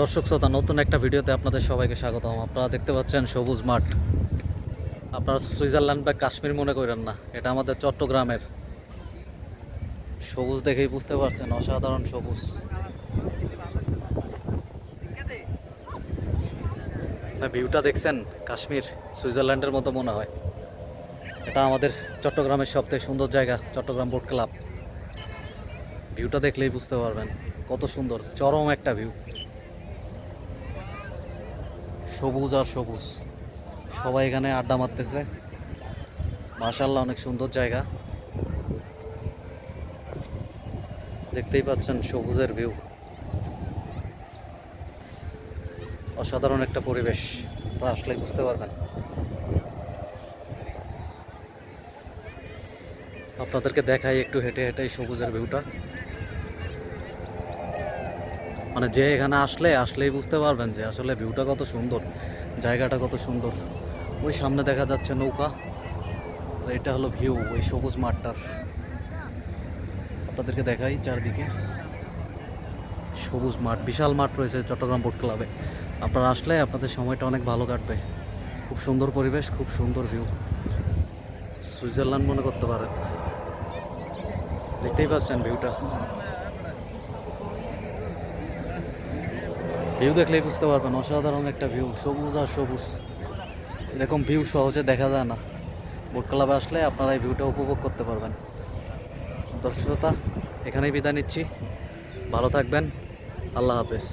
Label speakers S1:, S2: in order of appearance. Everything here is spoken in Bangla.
S1: দর্শক শ্রোতা, নতুন একটা ভিডিওতে আপনাদের সবাইকে স্বাগতম। আপনারা দেখতে পাচ্ছেন সবুজ মাঠ। আপনারা সুইজারল্যান্ড বা কাশ্মীর মনে করেন না, এটা আমাদের চট্টগ্রামের। সবুজ দেখেই বুঝতে পারছেন, অসাধারণ সবুজ। ভিউটা দেখছেন? কাশ্মীর, সুইজারল্যান্ডের মতো মনে হয়। এটা আমাদের চট্টগ্রামের সবথেকে সুন্দর জায়গা, চট্টগ্রাম বোট ক্লাব। ভিউটা দেখলেই বুঝতে পারবেন, কত সুন্দর, চরম একটা ভিউ সবুজ আর সবুজ। সবাই এখানে আড্ডা মারতেছে। মাশাল্লাহ অনেক সুন্দর জায়গা। দেখতেই পাচ্ছেন সবুজের ভিউ। অসাধারণ একটা পরিবেশ। আপনারা আসলে বুঝতে পারবেন। আপনাদেরকে দেখাই একটু হেঁটে হেঁটে সবুজের ভিউটা। মানে যে এখানে আসলে, আসলেই বুঝতে পারবেন যে আসলে ভিউটা কত সুন্দর, জায়গাটা কত সুন্দর। ওই সামনে দেখা যাচ্ছে নৌকা এটা হলো ভিউ ওই সবুজ মাঠটার। আপনাদেরকে দেখাই চারদিকে। সবুজ মাঠ, বিশাল মাঠ রয়েছে চট্টগ্রাম বোট ক্লাবে। আপনারা আসলে আপনাদের সময়টা অনেক ভালো কাটবে। খুব সুন্দর পরিবেশ, খুব সুন্দর ভিউ সুইজারল্যান্ড মনে করতে পারেন। দেখতেই পাচ্ছেন ভিউটা ভিউ দেখলেই বুঝতে পারবেন, অসাধারণ একটা ভিউ, সবুজ আর সবুজ। এরকম ভিউ সহজে দেখা যায় না। বোট ক্লাবে আসলে আপনারা এই ভিউটা উপভোগ করতে পারবেন। দর্শকতা এখানেই বিদায় নিচ্ছি। ভালো থাকবেন। আল্লাহ হাফেজ।